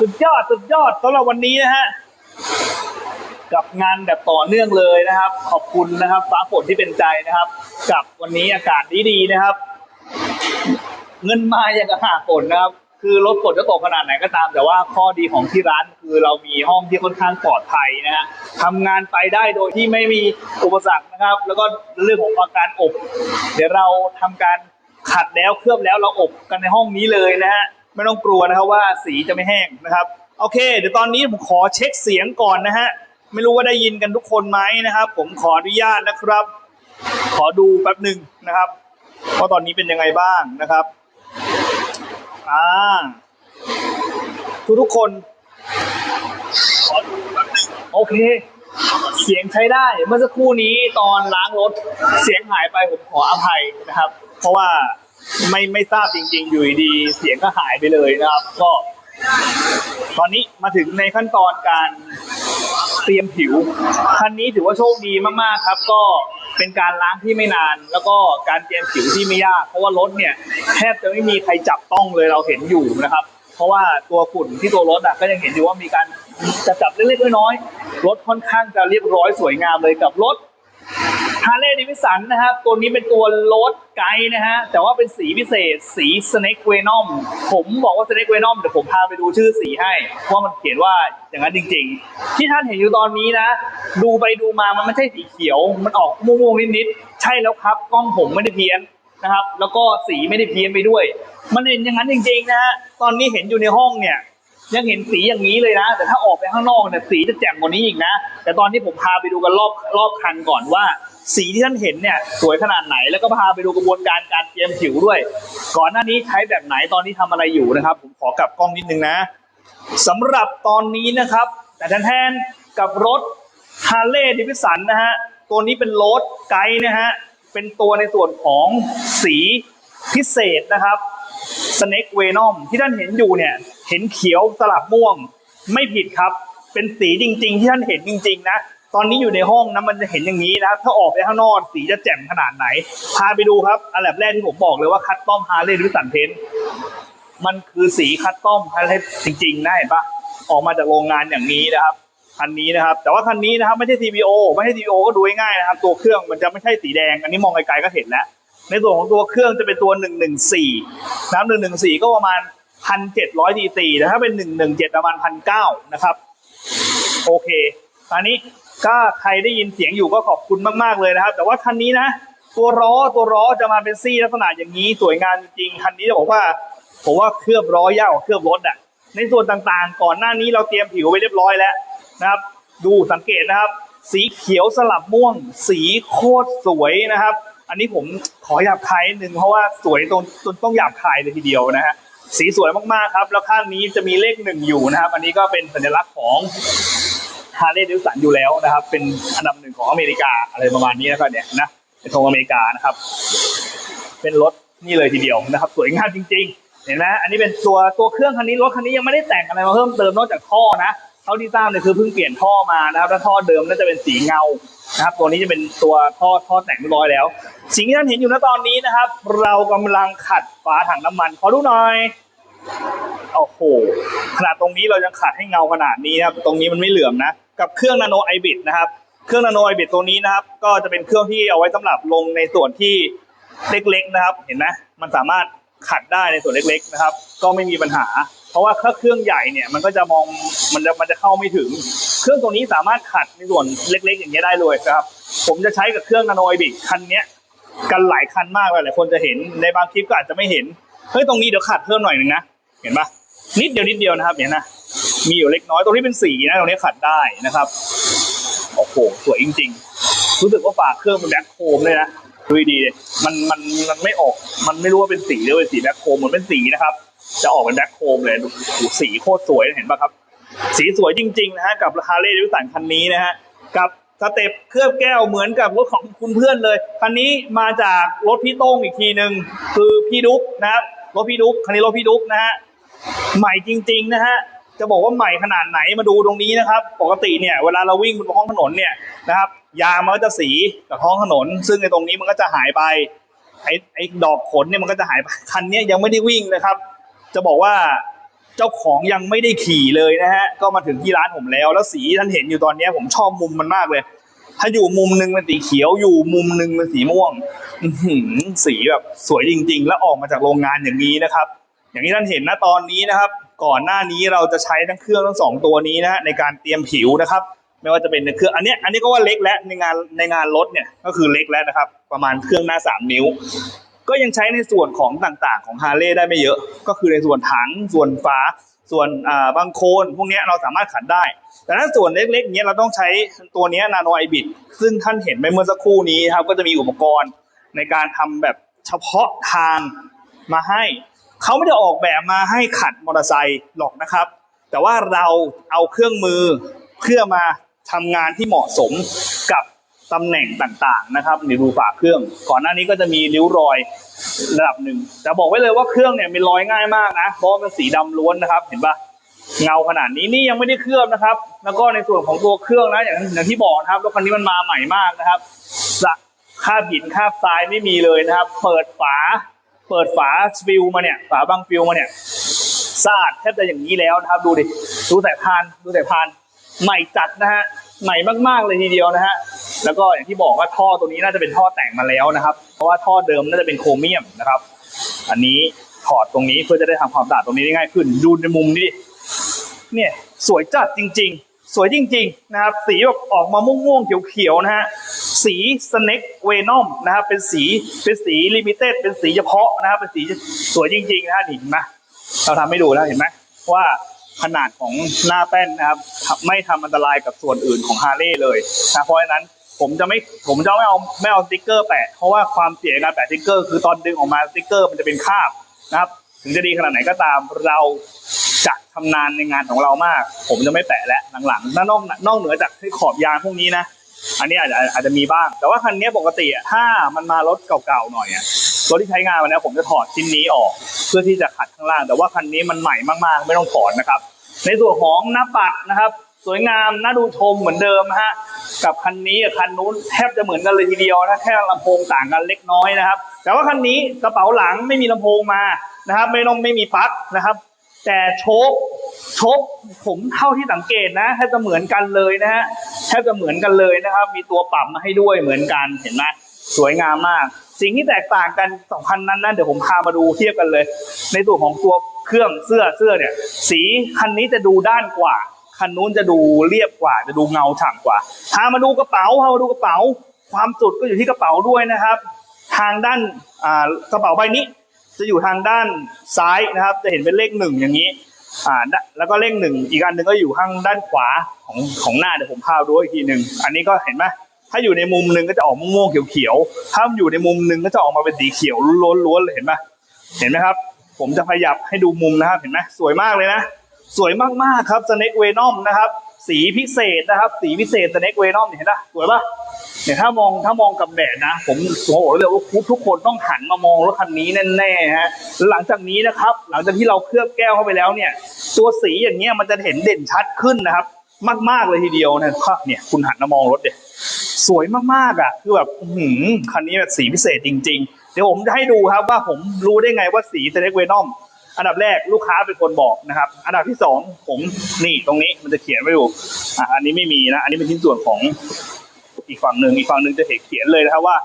สุดยอดสุดยอดสำหรับวันนี้นะฮะกับงานแบบต่อเนื่องเลยนะครับ ขอบคุณนะครับฟ้าฝนที่เป็นใจนะครับ กับวันนี้อากาศดีๆนะครับ เงินมาอย่างกระหาฝนนะครับ คือรถฝนจะตกขนาดไหนก็ตาม แต่ว่าข้อดีของที่ร้านคือเรามีห้องที่ค่อนข้างปลอดภัยนะฮะทำงานไปได้โดยที่ไม่มีอุปสรรคนะครับ แล้วก็เรื่องของอาการอบ เดี๋ยวเราทำการ ขัดแล้วเคลือบแล้วเราอบกันในห้องนี้เลยนะฮะไม่ต้องกลัวนะครับว่าสีจะไม่แห้งนะครับ โอเค เดี๋ยวตอนนี้ผมขอเช็คเสียงก่อนนะฮะไม่รู้ว่าได้ยินกันทุกคนไหมนะครับ ผมขออนุญาตนะครับ ขอดูแป๊บหนึ่งนะครับว่าตอนนี้เป็นยังไงบ้างนะครับอ่าทุกทุกคนขอดูแป๊บหนึ่งโอเค เสียงใช้ได้เมื่อสักครู่นี้ตอนล้างรถเสียงหายไปผมขออภัยนะครับ เพราะว่าไม่ไม่ทราบจริง ๆ อยู่ดีเสียงก็หายไปเลยนะครับ ก็ ตอนนี้มาถึงในขั้นตอนการเตรียมผิว คันนี้ถือว่าโชคดีมากๆครับ ก็เป็นการล้างที่ไม่นาน แล้วก็การเตรียมผิวที่ไม่ยาก เพราะว่ารถเนี่ยแทบจะไม่มีใครจับต้องเลยเราเห็นอยู่นะครับ เพราะว่าตัวฝุ่นที่ตัวรถอะก็ยังเห็นอยู่ว่ามีการจับจับเล็กๆน้อยๆรถค่อนข้างจะเรียบร้อยสวยงามเลยกับรถ ฮาร์เลย์ดิวิสันนะครับตัวนี้เป็นตัวโรดไกด์นะฮะแต่ว่าเป็นสีพิเศษสีสเน็กเวนอมผมบอกว่าสเน็กเวนอมเดี๋ยวผมพาไปดูชื่อสีให้ว่ามันเขียนว่าอย่างนั้นจริง ๆ ที่ท่านเห็นอยู่ตอนนี้นะ ดูไปดูมามันไม่ใช่สีเขียว มันออกม่วงๆนิดๆใช่แล้วครับกล้องผมไม่ได้เพี้ยนนะครับ แล้วก็สีไม่ได้เพี้ยนไปด้วย มันเห็นอย่างนั้นจริง ๆ นะฮะตอนนี้เห็นอยู่ในห้องเนี่ยยังเห็นสีอย่างนี้เลยนะ แต่ถ้าออกไปข้างนอกเนี่ยสีจะแจ่มกว่านี้อีกนะ แต่ตอนที่ผมพาไปดูกันรอบรอบคันก่อนว่า สีที่ท่านเห็นเนี่ยสวยขนาดไหนแล้วก็พาไปดูกระบวนการการเตรียมผิวด้วย ก่อนหน้านี้ใช้แบบไหนตอนนี้ทำอะไรอยู่นะครับ ผมขอกลับกล้องนิดนึงนะสำหรับตอนนี้นะครับ แต่แทนๆกับรถฮาร์เลย์ดิวิสันนะฮะตัวนี้เป็นรถไกด์นะฮะเป็นตัวในส่วนของสีพิเศษนะครับสเน็กเวนอมที่ท่านเห็นอยู่เนี่ยเห็นเขียวสลับม่วงไม่ผิดครับ เป็นสีจริง ๆ ที่ท่านเห็นจริง ๆ นะ ตอนนี้อยู่ในห้องนะมันจะเห็นอย่างนี้นะครับ ถ้าออกไปข้างนอกสีจะแจ่มขนาดไหน พาไปดูครับ อันดับแรกที่ผมบอกเลยว่าคัตตอมฮาร์เลย์ดิวิสันเพนมันคือสีคัสตอมฮาร์เลย์จริงๆนะเห็นปะออกมาจากโรงงานอย่างนี้นะครับคันนี้นะครับ แต่ว่าคันนี้นะครับไม่ใช่ TBO ไม่ใช่ TBO ก็ดูง่ายนะครับ ตัวเครื่องมันจะไม่ใช่สีแดง อันนี้มองไกลๆก็เห็นแล้ว ในส่วนของตัวเครื่องจะเป็นตัว 114นะครับ114 ก็ประมาณ 1,700ดีซีแต่ถ้าเป็น 117 ประมาณ 1,900 นะครับ โอเคตอนนี้ ก็ใครได้ยินเสียงอยู่ก็ขอบคุณมากๆเลยนะครับ แต่ว่าคันนี้นะ ตัวล้อตัวล้อจะมาเป็นซี่ลักษณะอย่างนี้สวยงามจริงคันนี้จะบอกว่า ผมว่าเคลือบล้อยากกว่าเคลือบรถอะในส่วนต่างๆ ก่อนหน้านี้เราเตรียมผิวไว้เรียบร้อยแล้วนะครับ ดูสังเกตนะครับ สีเขียวสลับม่วง สีโคตรสวยนะครับ อันนี้ผมขอหยาบคายนิดนึงเพราะว่าสวยจนจนต้องหยาบคายเลยทีเดียวนะฮะสีสวยมากๆครับ แล้วข้างนี้จะมีเลขหนึ่งอยู่นะครับ อันนี้ก็เป็นสัญลักษณ์ของ ฮาร์เลย์ดิวสันอยู่แล้วนะครับ เป็นอันดับหนึ่งของอเมริกาอะไรประมาณนี้นะครับเนี่ยนะเป็นธงอเมริกานะครับ เป็นรถนี่เลยทีเดียวนะครับ สวยงามจริง ๆ เห็นไหมอันนี้เป็นตัวตัวเครื่องคันนี้รถคันนี้ยังไม่ได้แต่งอะไรมาเพิ่มเติมนอกจากท่อนะเท่าที่ทราบเนี่ยคือเพิ่งเปลี่ยนท่อมานะครับแล้วท่อเดิมน่าจะเป็นสีเงานะครับ ตัวนี้จะเป็นตัวท่อท่อแต่งเรียบร้อยแล้ว สิ่งที่ท่านเห็นอยู่ณตอนนี้นะครับ เรากำลังขัดฝาถังน้ำมันขอดูหน่อยโอ้โหขนาดตรงนี้เรายังขัดให้เงาขนาดนี้นะครับ ตรงนี้มันไม่เหลื่อมนะ กับเครื่องนาโนไอบิดนะครับ เครื่องนาโนไอบิดตัวนี้นะครับ ก็จะเป็นเครื่องที่เอาไว้สำหรับลงในส่วนที่เล็กๆนะครับ เห็นไหมมันสามารถขัดได้ในส่วนเล็กๆนะครับ ก็ไม่มีปัญหา เพราะว่าถ้าเครื่องใหญ่เนี่ยมันก็จะมองมันจะมันจะเข้าไม่ถึง เครื่องตัวนี้สามารถขัดในส่วนเล็ก ๆ อย่างเงี้ยได้เลยนะครับ ผมจะใช้กับเครื่องนาโนไอบิดคันเนี้ยกันหลายคันมากเลยหลายคนจะเห็นในบางคลิปก็อาจจะไม่เห็นเฮ้ยตรงนี้เดี๋ยวขัดเพิ่มหน่อยหนึ่งนะเห็นปะนิดเดียวนิดเดียวนะครับเนี่ยนะ มีอยู่เล็กน้อยตรงนี้เป็นสีนะตรงนี้ขัดได้นะครับโอ้โหสวยจริง ๆ รู้สึกว่าฝาเครื่องเป็นแบ็คโคมเลยนะดูดีมันมันมันไม่ออก มันไม่รู้ว่าเป็นสีหรือเป็นสีแบ็คโคมเหมือนเป็นสีนะครับ จะออกเป็นแบ็คโคมเลยดูสีโคตรสวยเห็นปะครับ สีสวยจริงๆนะฮะกับฮาร์เลย์ดิวสันคันนี้นะฮะกับสเต็ปเคลือบแก้วเหมือนกับรถของคุณเพื่อนเลยคันนี้มาจากรถพี่โต้งอีกทีหนึ่งคือพี่ดุ๊กนะครับรถพี่ดุ๊กคันนี้รถพี่ดุ๊กนะฮะใหม่จริง ๆ นะฮะ จะบอกว่าใหม่ขนาดไหนมาดูตรงนี้นะครับ ปกติเนี่ยเวลาเราวิ่งบนท้องถนนเนี่ยนะครับ ยางมันก็จะสีกับท้องถนน ซึ่งในตรงนี้มันก็จะหายไปไอ้ไอ้ดอกขนเนี่ยมันก็จะหายไปคันนี้ยังไม่ได้วิ่งนะครับ จะบอกว่าเจ้าของยังไม่ได้ขี่เลยนะฮะก็มาถึงที่ร้านผมแล้ว แล้วสีท่านเห็นอยู่ตอนนี้ผมชอบมุมมันมากเลย ถ้าอยู่มุมหนึ่งเป็นสีเขียวอยู่มุมหนึ่งเป็นสีม่วงหือสีแบบสวยจริง ๆ แล้วออกมาจากโรงงานอย่างนี้นะครับ อย่างที่ท่านเห็นนะตอนนี้นะครับ ก่อนหน้านี้เราจะใช้ทั้งเครื่องทั้งสองตัวนี้นะในการเตรียมผิวนะครับ ไม่ว่าจะเป็นในเครื่องอันนี้อันนี้ก็ว่าเล็กแล้วในงานในงานรถเนี่ยก็คือเล็กแล้วนะครับ ประมาณเครื่องหน้าสามนิ้ว ก็ยังใช้ในส่วนของต่างๆ ของฮาร์เลย์ได้ไม่เยอะ ก็คือในส่วนถังส่วนฝาส่วนบางโคนพวกนี้เราสามารถขัดได้ แต่ถ้าส่วนเล็กๆเนี้ยเราต้องใช้ตัวนี้นาโนไอบิดซึ่งท่านเห็นไปเมื่อสักครู่นี้ครับก็จะมีอุปกรณ์ในการทำแบบเฉพาะทางมาให้ เขาไม่ได้ออกแบบมาให้ขัดมอเตอร์ไซค์หรอกนะครับ แต่ว่าเราเอาเครื่องมือเพื่อมาทำงานที่เหมาะสมกับตำแหน่งต่างๆนะครับนี่ดูฝาเครื่อง ก่อนหน้านี้ก็จะมีริ้วรอยระดับหนึ่งแต่บอกไว้เลยว่าเครื่องเนี่ยมีรอยง่ายมากนะเพราะว่ามันสีดำล้วนนะครับ เห็นปะเงาขนาดนี้นี่ยังไม่ได้เคลือบนะครับ แล้วก็ในส่วนของตัวเครื่องนะอย่างอย่างที่บอกนะครับรถคันนี้มันมาใหม่มากนะครับสะคราบหินคราบทรายไม่มีเลยนะครับ เปิดฝา เปิดฝาฟิลมาเนี่ย ฝาบางฟิลมาเนี่ยสะอาดแทบจะอย่างนี้แล้วนะครับ ดูดิ ดูแต่พาน ดูแต่พาน ใหม่จัดนะฮะ ใหม่มากๆเลยทีเดียวนะฮะ แล้วก็อย่างที่บอกว่าท่อตัวนี้น่าจะเป็นท่อแต่งมาแล้วนะครับ เพราะว่าท่อเดิมน่าจะเป็นโครเมียมนะครับ อันนี้ถอดตรงนี้เพื่อจะได้ทำความสะอาดตรงนี้ได้ง่ายขึ้น ดูในมุมนี้ดิเนี่ยสวยจัดจริง ๆ สวยจริง ๆ นะครับ สีแบบออกมาม่วงๆเขียวๆนะฮะ สีสเน็กเวนอมนะครับเป็นสีเป็นสีลิมิเต็ดเป็นสีเฉพาะนะครับเป็นสีสวยจริงๆนะฮะนี่เห็นไหมเราทำให้ดูแล้วเห็นไหมว่าขนาดของหน้าแป้นนะครับ ไม่ทำอันตรายกับส่วนอื่นของฮาร์เลย์เลยนะเพราะฉะนั้นผมจะไม่ผมจะไม่เอาไม่เอาสติ๊กเกอร์แปะเพราะว่าความเสี่ยงในการแปะสติ๊กเกอร์คือตอนดึงออกมาสติ๊กเกอร์มันจะเป็นคาบนะครับ ถึงจะดีขนาดไหนก็ตามเราจะชำนาญในงานของเรามาก ผมจะไม่แปะแล้วหลังๆนอกนอกเหนือจากขอบยางพวกนี้นะ อันนี้อาจจะอาจจะมีบ้าง แต่ว่าคันนี้ปกติอะถ้ามันมารถเก่าๆหน่อยอะรถที่ใช้งานมาแล้วผมจะถอดชิ้นนี้ออก เพื่อที่จะขัดข้างล่าง แต่ว่าคันนี้มันใหม่มากๆ ไม่ต้องถอดนะครับ ในส่วนของหน้าปัดนะครับ สวยงามน่าดูชมเหมือนเดิมฮะกับคันนี้กับคันนู้นแทบจะเหมือนกันเลยทีเดียวนะแค่ลำโพงต่างกันเล็กน้อยนะครับ แต่ว่าคันนี้กระเป๋าหลังไม่มีลำโพงมานะครับ ไม่ต้องไม่มีปลั๊กนะครับ แต่โชค ชคผมเท่าที่สังเกตนะแทบจะเหมือนกันเลยนะฮะแทบจะเหมือนกันเลยนะครับ มีตัวปรับมาให้ด้วยเหมือนกันเห็นไหมสวยงามมาก สิ่งที่แตกต่างกันสองคันนั้นนะเดี๋ยวผมพามาดูเทียบกันเลย ในส่วนของตัวเครื่องเสื้อเสื้อเนี่ย สีคันนี้จะดูด้านกว่า คันนู้นจะดูเรียบกว่า จะดูเงาฉ่ำกว่าพามาดูกระเป๋าพามาดูกระเป๋า ความสุดก็อยู่ที่กระเป๋าด้วยนะครับ ทางด้านกระเป๋าใบนี้ จะอยู่ทางด้านซ้ายนะครับ จะเห็นเป็นเลขหนึ่งอย่างนี้ อ่าแล้วก็เลขหนึ่งอีกอันหนึ่งก็อยู่ข้างด้านขวาของของหน้าเดี๋ยวผมพาดูอีกทีหนึ่งอันนี้ก็เห็นไหมถ้าอยู่ในมุมหนึ่งก็จะออกม่วงๆเขียวๆถ้าอยู่ในมุมหนึ่งก็จะออกมาเป็นสีเขียวล้วนๆเลยเห็นไหมเห็นไหมครับ ผมจะขยับให้ดูมุมนะครับเห็นไหมสวยมากเลยนะ สวยมากๆครับสเน็กเวนอมนะครับ สีพิเศษนะครับ สีพิเศษสเน็กเวนอมเห็นปะสวยปะเนี่ยถ้ามองถ้ามองกับแดดนะ ผมผมบอกเลยว่าทุกคนต้องหันมามองรถคันนี้แน่ๆฮะหลังจากนี้นะครับ หลังจากที่เราเคลือบแก้วเข้าไปแล้วเนี่ย ตัวสีอย่างเงี้ยมันจะเห็นเด่นชัดขึ้นนะครับ มากๆเลยทีเดียวนะครับเนี่ย คุณหันมามองรถเด็สวยมากๆอะคือแบบหือคันนี้แบบสีพิเศษจริง ๆ เดี๋ยวผมจะให้ดูครับว่าผมรู้ได้ไงว่าสีสเน็กเวนอม อันดับแรกลูกค้าเป็นคนบอกนะครับ อันดับที่สองผมนี่ตรงนี้มันจะเขียนไว้อยู่อะอันนี้ไม่มีนะ อันนี้เป็นชิ้นส่วนของอีกฝั่งหนึ่งอีกฝั่งหนึ่งจะเห็นเขียนเลยนะครับว่า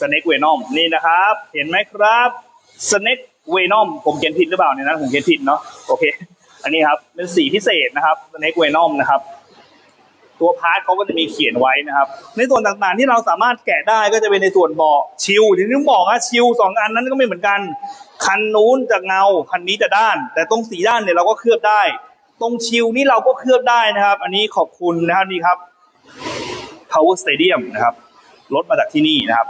snake venom นี่นะครับ เห็นไหมครับ snake venom ผมเขียนผิดหรือเปล่าเนี่ยนะผมเขียนผิดเนาะโอเค อันนี้ครับเป็นสีพิเศษนะครับ snake venom นะครับ ตัวพาร์ทเขาก็จะมีเขียนไว้นะครับ ในส่วนต่างๆที่เราสามารถแกะได้ก็จะเป็นในส่วนเบาะชิลอย่างที่ผมบอกอะชิลสองอันนั้นก็ไม่เหมือนกัน คันนู้นจะเงา คันนี้จะด้าน แต่ตรงสีด้านเนี่ยเราก็เคลือบได้ ตรงชิลนี่เราก็เคลือบได้นะครับ อันนี้ขอบคุณนะครับนี่ครับ Power Stadium นะครับรถมาจากที่นี่นะครับ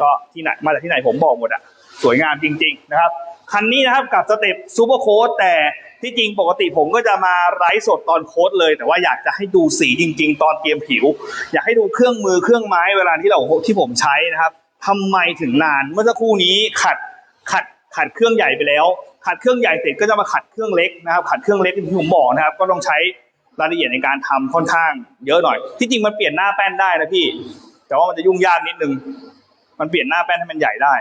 ก็ที่ไหนมาจากที่ไหนผมบอกหมดอะสวยงามจริง ๆ นะครับ คันนี้นะครับกับสเต็ปซูเปอร์โค้ดแต่ ที่จริงปกติผมก็จะมาไลฟ์สดตอนโค้ดเลย แต่ว่าอยากจะให้ดูสีจริง ๆ ตอนเตรียมผิว อยากให้ดูเครื่องมือเครื่องไม้เวลาที่เราที่ผมใช้นะครับทำไมถึงนานเมื่อสักครู่นี้ขัดขัดขัดเครื่องใหญ่ไปแล้ว ขัดเครื่องใหญ่เสร็จก็จะมาขัดเครื่องเล็กนะครับขัดเครื่องเล็กที่ผมบอกนะครับ ก็ต้องใช้รายละเอียดในการทำค่อนข้าง เยอะหน่อย ที่จริงมันเปลี่ยนหน้าแป้นได้นะพี่ แต่ว่ามันจะยุ่งยากนิดนึง มันเปลี่ยนหน้าแป้นให้มันใหญ่ได้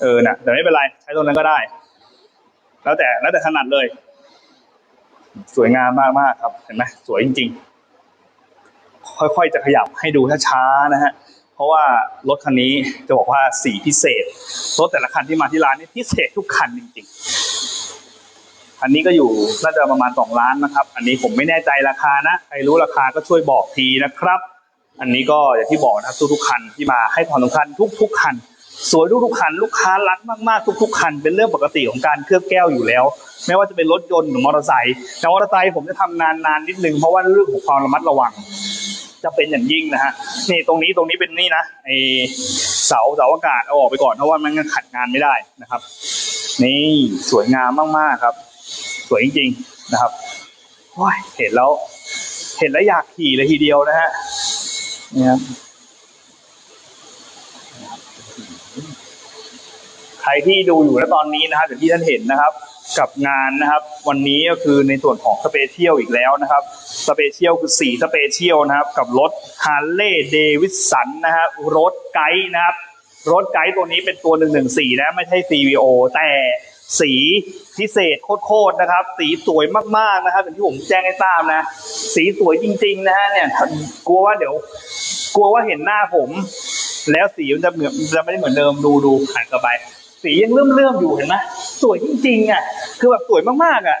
เออน่ะแต่ไม่เป็นไร ใช้ตรงนั้นก็ได้ แล้วแต่แล้วแต่ถนัดเลย สวยงามมากมากๆครับเห็นไหมสวยจริง ๆ ค่อยๆจะขยับให้ดูช้าๆนะฮะเพราะว่ารถคันนี้จะบอกว่าสีพิเศษรถแต่ละคันที่มาที่ร้านนี่พิเศษทุกคันจริง ๆ คันนี้ก็อยู่น่าจะประมาณสองล้านนะครับ อันนี้ผมไม่แน่ใจราคานะใครรู้ราคาก็ช่วยบอกทีนะครับ อันนี้ก็อย่างที่บอกนะครับทุกๆคันที่มาให้ความสำคัญทุก ๆ คัน สวยทุกๆคันลูกค้ารักมากๆทุกๆคันเป็นเรื่องปกติของการเคลือบแก้วอยู่แล้ว ไม่ว่าจะเป็นรถยนต์หรือมอเตอร์ไซค์แต่มอเตอร์ไซค์ผมจะทำงานนานนิดนึงเพราะว่าเรื่องของความระมัดระวัง จะเป็นอย่างยิ่งนะฮะนี่ตรงนี้ตรงนี้เป็นนี่นะไอเสาเสาอากาศเอาออกไปก่อนเพราะว่ามันขัดงานไม่ได้นะครับ นี่สวยงามมากๆครับ สวยจริง ๆนะครับโอ้ยเห็นแล้ว เห็นแล้วอยากขี่เลยทีเดียวนะฮะนี่ครับใค รที่ดูอยู่นะตอนนี้นะครับอย่างที่ท่านเห็นนะครับ กับงานนะครับ วันนี้ก็คือในส่วนของสเปเชียลอีกแล้วนะครับสเปเชียลคือสีสเปเชียลนะครับ กับรถฮาร์เลย์เดวิสันนะครับรถไกด์นะครับ รถไกด์ตัวนี้เป็นตัว 114 นะ ไม่ใช่ CVO แต่สีพิเศษโคตรๆนะครับ สีสวยมากๆนะครับอย่างที่ผมแจ้งให้ทราบนะ สีสวยจริง ๆ นะฮะเนี่ยกลัวว่าเดี๋ยว กลัวว่าเห็นหน้าผม แล้วสีมันจะเหมือนจะไม่ได้เหมือนเดิมดูดูหันกลับไป สียังเลื่อมเลื่อมๆอยู่เห็นไหมสวยจริงๆอะคือแบบสวยมากๆอะ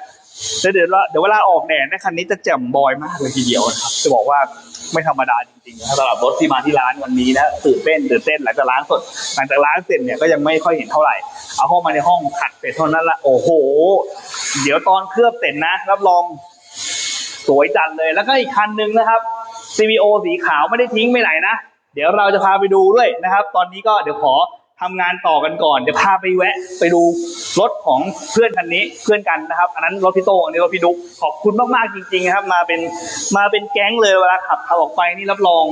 แล้วเดี๋ยวเราเดี๋ยวเวลาออกแดดนะคันนี้จะแจ่มบอยมากเลยทีเดียวนะครับ จะบอกว่าไม่ธรรมดาจริงๆนะสำหรับรถที่มาที่ร้านวันนี้นะตื่นเต้นตื่นเต้นหลังจากล้างสดหลังจากล้างเสร็จเนี่ยก็ยังไม่ค่อยเห็นเท่าไหร่ เอาเข้ามาในห้องขัดเสร็จเท่านั้นละโอ้โห เดี๋ยวตอนเคลือบเสร็จนะรับรองสวยจัดเลยแล้วก็อีกคันหนึ่งนะครับ CVO สีขาวไม่ได้ทิ้งไปไหนนะ เดี๋ยวเราจะพาไปดูด้วยนะครับ ตอนนี้ก็เดี๋ยวขอ ทำงานต่อกันก่อนเดี๋ยวพาไปแวะ ไปดูรถของเพื่อนคันนี้เพื่อนกันนะครับ อันนั้นรถพี่โตอันนี้รถพี่ดุ๊กขอบคุณมากๆจริงๆนะครับ มาเป็นมาเป็นแก๊งเลยเวลาขับขับออกไปนี่รับรอง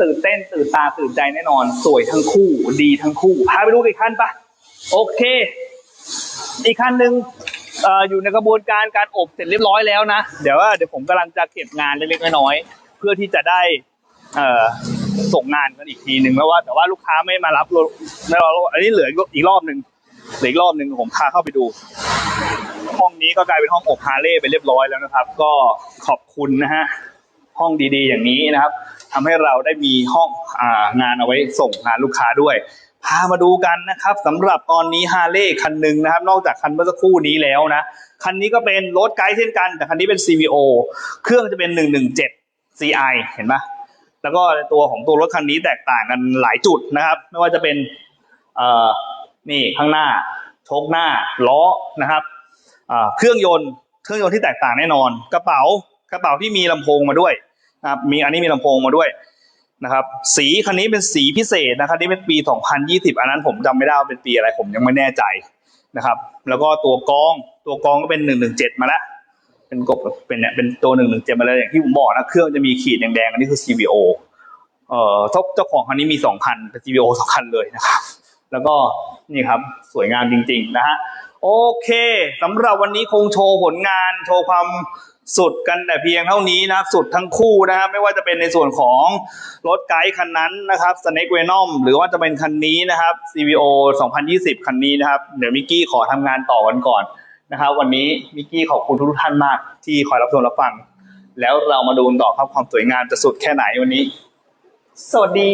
ตื่นเต้นตื่นตาตื่นใจแน่นอน สวยทั้งคู่ ดีทั้งคู่พาไปดูอีกคันปะโอเค อีกคันหนึ่งอยู่ในกระบวนการการอบเสร็จเรียบร้อยแล้วนะ เดี๋ยวว่าเดี๋ยวผมกำลังจะเก็บงานเล็กๆน้อยๆเพื่อที่จะได้เอ่อ ส่งงานกันอีกทีหนึ่งแล้วว่า แต่ว่าลูกค้าไม่มารับรถไม่รออันนี้เหลืออีกรอบหนึ่งเหลืออีกรอบหนึ่งผมพาเข้าไปดู ห้องนี้ก็กลายเป็นห้องอบฮาร์เลย์ไปเรียบร้อยแล้วนะครับ ก็ขอบคุณนะฮะห้องดีๆ อย่างนี้นะครับทำให้เราได้มีห้ององานเอาไว้ส่งงานลูกค้าด้วย พามาดูกันนะครับสำหรับตอนนี้ฮาร์เลย์คันหนึ่งนะครับ นอกจากคันเมื่อสักครู่นี้แล้วนะคันนี้ก็เป็นรถไกด์เช่นกัน แต่คันนี้เป็น CVO เครื่องจะเป็น 117 CI เห็นปะ แล้วก็ตัวของตัวรถคันนี้แตกต่างกันหลายจุดนะครับ ไม่ว่าจะเป็นนี่ข้างหน้าโชคหน้าล้อนะครับเครื่องยนต์เครื่องยนต์ที่แตกต่างแน่นอน กระเป๋ากระเป๋าที่มีลำโพงมาด้วยนะครับมีอันนี้มีลำโพงมาด้วยนะครับ สีคันนี้เป็นสีพิเศษนะครับนี่เป็นปี 2020 อันนั้นผมจำไม่ได้ว่าเป็นปีอะไรผมยังไม่แน่ใจนะครับ แล้วก็ตัวกองตัวกองก็เป็น 117 มาแล้ว เป็นกบเป็นเนี่ยเป็นตัว117มาเลยอย่างที่ผมบอกนะเครื่องจะมีขีดแดงๆอันนี้คือ CVO เอ่อเจ้าเจ้าของคันนี้มีสองคันเป็น CVO สองคันเลยนะครับ แล้วก็นี่ครับสวยงามจริง ๆ นะฮะโอเคสำหรับวันนี้คงโชว์ผลงานโชว์ความสุดกันแต่เพียงเท่านี้นะครับสุดทั้งคู่นะครับไม่ว่าจะเป็นในส่วนของรถไกด์คันนั้นนะครับ Snake Venom หรือว่าจะเป็นคันนี้นะครับ CVO 2020 คันนี้นะครับ เดี๋ยวมิกกี้ขอทำงานต่อกันก่อน นะครับวันนี้มิกกี้ขอบคุณทุกท่านมากที่คอยรับชมรับฟัง แล้วเรามาดูกันต่อครับความสวยงามจะสุดแค่ไหนวันนี้ สวัสดี